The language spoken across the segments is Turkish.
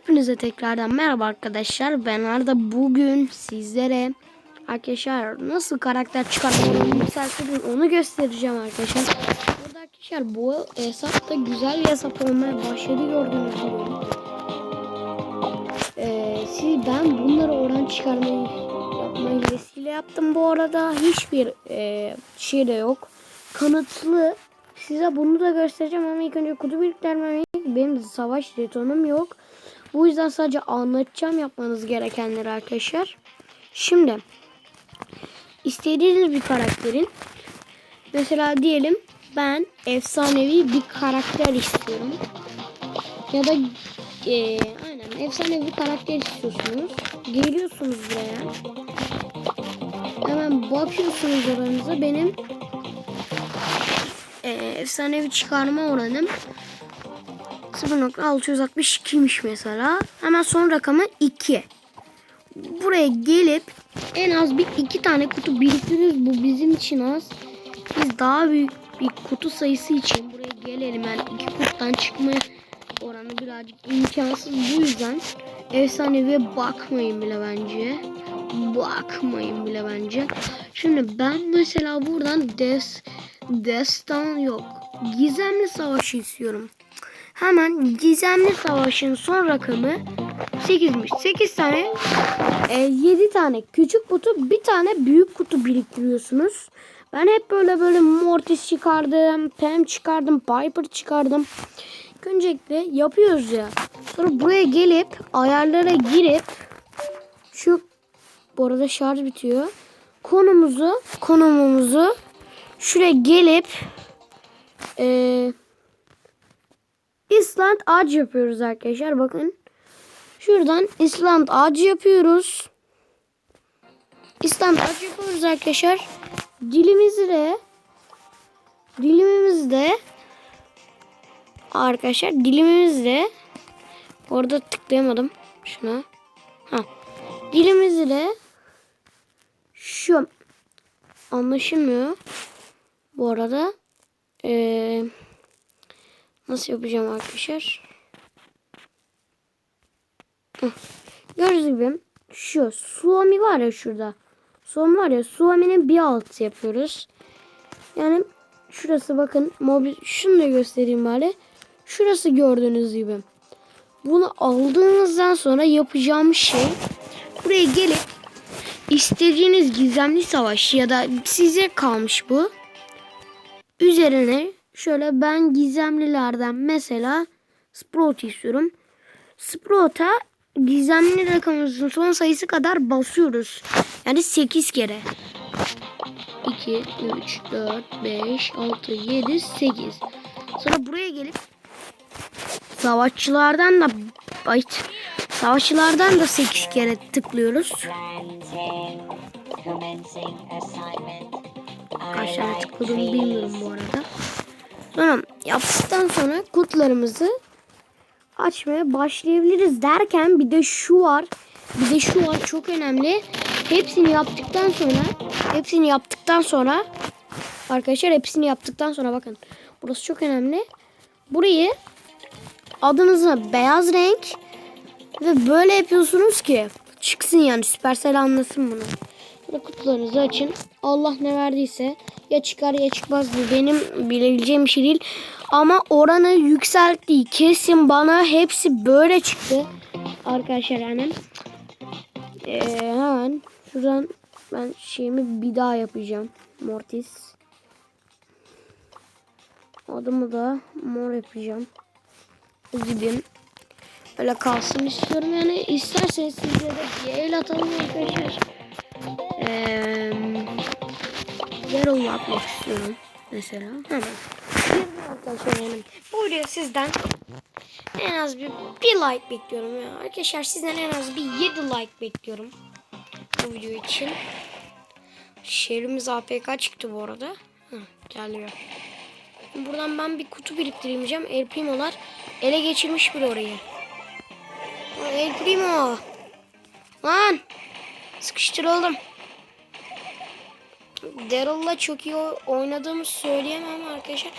Hepinize tekrardan merhaba arkadaşlar. Ben Arda. Bugün sizlere arkadaşlar nasıl karakter çıkarmayı yükseltirim onu göstereceğim arkadaşlar. Burada arkadaşlar bu hesap da güzel bir hesap olmaya başladı gördüğünüz gibi. Ee, siz, ben bunları oran çıkarmayı yapmayı vesile yaptım bu arada. Hiçbir e, şey de yok. Kanıtlı Size bunu da göstereceğim ama ilk önce kutu biriktirmem benim savaş jetonum yok. Bu yüzden sadece anlatacağım yapmanız gerekenleri arkadaşlar. Şimdi istediğiniz bir karakterin mesela diyelim ben efsanevi bir karakter istiyorum. Ya da e, aynen efsanevi bir karakter istiyorsunuz. Geliyorsunuz buraya. Hemen bakıyorsunuz oranıza. Benim e, efsanevi çıkarma oranım 0.662'ymiş mesela. Hemen son rakamı 2. Buraya gelip en az bir iki tane kutu biriktiriyoruz. Bu bizim için az. Biz daha büyük bir kutu sayısı için buraya gelelim. Yani iki kutudan çıkma oranı birazcık imkansız. Bu yüzden efsaneviye bakmayın bile bence. Bakmayın bile bence. Şimdi ben mesela buradan des destan yok. Gizemli savaşı istiyorum. Hemen gizemli savaşın son rakamı 8'miş. 8 tane e, 7 tane küçük kutu bir tane büyük kutu biriktiriyorsunuz. Ben hep böyle böyle Mortis çıkardım. Pam çıkardım. Piper çıkardım. Öncelikle yapıyoruz ya. Sonra buraya gelip ayarlara girip şu bu arada şarj bitiyor. Konumuzu konumumuzu şuraya gelip eee İsland ağacı yapıyoruz arkadaşlar. Bakın. Şuradan İsland ağacı yapıyoruz. İsland ağacı yapıyoruz arkadaşlar. Dilimizi de dilimimizde arkadaşlar dilimimizde orada tıklayamadım şuna. Ha. Dilimizi de şu anlaşılmıyor. Bu arada eee Nasıl yapacağım arkadaşlar? Gördüğünüz gibi şu Suomi var ya şurada. Suomi var ya Suomi'nin bir altı yapıyoruz. Yani şurası bakın mobil şunu da göstereyim bari. Şurası gördüğünüz gibi. Bunu aldığınızdan sonra yapacağım şey buraya gelip istediğiniz gizemli savaş ya da size kalmış bu. Üzerine Şöyle ben gizemlilerden mesela Sprout istiyorum. Sprout'a gizemli rakamımızın son sayısı kadar basıyoruz. Yani 8 kere. 2, 3, 4, 5, 6, 7, 8. Sonra buraya gelip savaşçılardan da ay, savaşçılardan da 8 kere tıklıyoruz. Kaç tane tıkladığımı bilmiyorum bu arada. Sonra yaptıktan sonra kutularımızı açmaya başlayabiliriz derken bir de şu var. Bir de şu var çok önemli. Hepsini yaptıktan sonra hepsini yaptıktan sonra arkadaşlar hepsini yaptıktan sonra bakın. Burası çok önemli. Burayı adınızı beyaz renk ve böyle yapıyorsunuz ki çıksın yani Supercell anlasın bunu. Böyle kutularınızı açın. Allah ne verdiyse ya çıkar ya çıkmaz bu benim bilebileceğim bir şey değil. Ama oranı yükselttiği kesin bana hepsi böyle çıktı. Arkadaşlar yani. Ee, hemen şuradan ben şeyimi bir daha yapacağım. Mortis. Adımı da mor yapacağım. Zibim. Öyle kalsın istiyorum yani. isterseniz sizle de bir el atalım arkadaşlar. Eee Yarol yapmak istiyorum. Mesela. Hemen. Arkadaşlar bu video sizden en az bir, bir like bekliyorum ya. Arkadaşlar sizden en az bir 7 like bekliyorum. Bu video için. Şehrimiz APK çıktı bu arada. Hı, geliyor. Buradan ben bir kutu biriktireyim diyeceğim. El Primo'lar ele geçirmiş bir orayı. El Primo. Lan. Sıkıştırıldım. Daryl'la çok iyi oynadığımı söyleyemem arkadaşlar.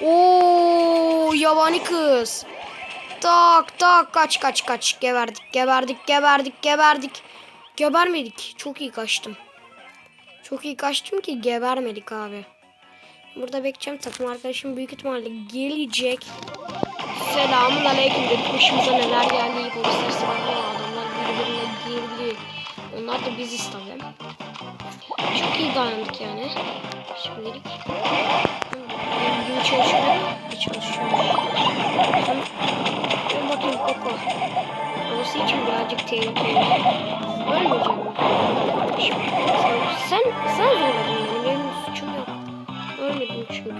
Oo yabani kız. Tak tak kaç kaç kaç. Geberdik geberdik geberdik geberdik. Gebermedik. Çok iyi kaçtım. Çok iyi kaçtım ki gebermedik abi. Burada bekleyeceğim. Takım arkadaşım büyük ihtimalle gelecek. Selamun aleyküm dedik. Başımıza neler geldi. Polisler silahlı adamlar birbirine girdi. Onlar da biziz tabii. Çok iyi dayandık yani. Şimdilik. Benim. Bir çalışıyorum. Sen- Dur bakayım Koko. Orası için birazcık tehlikeli. Ölmeyeceğim? Sen, sen, sen zorladın beni. Benim suçum yok. Ölmedim çünkü.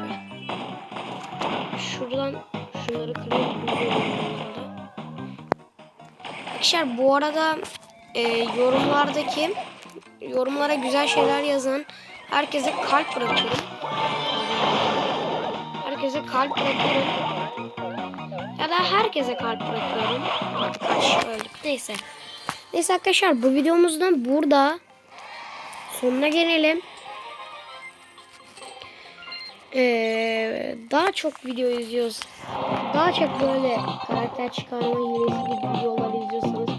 Şuradan şunları kırıyorum. Arkadaşlar bu arada e, yorumlardaki yorumlara güzel şeyler yazan herkese kalp bırakıyorum. Herkese kalp bırakıyorum. Ya da herkese kalp bırakıyorum. Kaç öldük. Neyse. Neyse arkadaşlar bu videomuzdan burada sonuna gelelim. Ee, daha çok video izliyoruz. Daha çok böyle karakter çıkarma hilesi gibi videolar izliyorsanız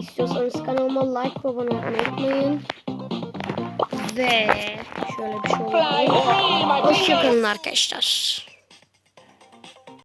istiyorsanız kanalıma like olmayı unutmayın. Ve şöyle bir şey olabilir. Hoşçakalın arkadaşlar.